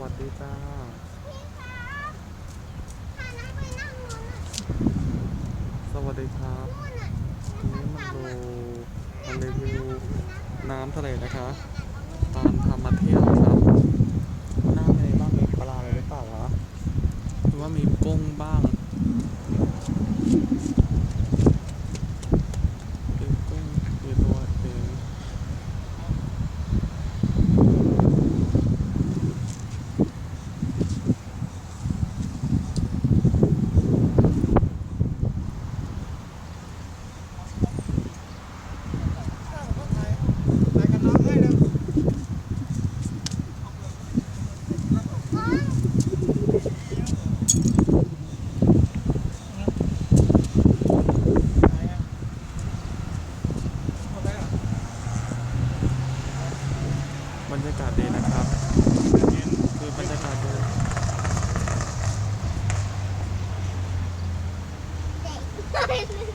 วัสดีจ้าสวัสดีครับนู่นน่ะวันนี้มาดูมารีวิวน้ำทะเลนะคะตามทำมาเที่ยวครับหน้าในบ้างมีปลาอะไรหรือเปล่าวะหรือว่ามีกุ้งบ้างคือกุ้งคือตัวเอง บรรยากาศดีนะครับคือบรรยากาศดีเด็ก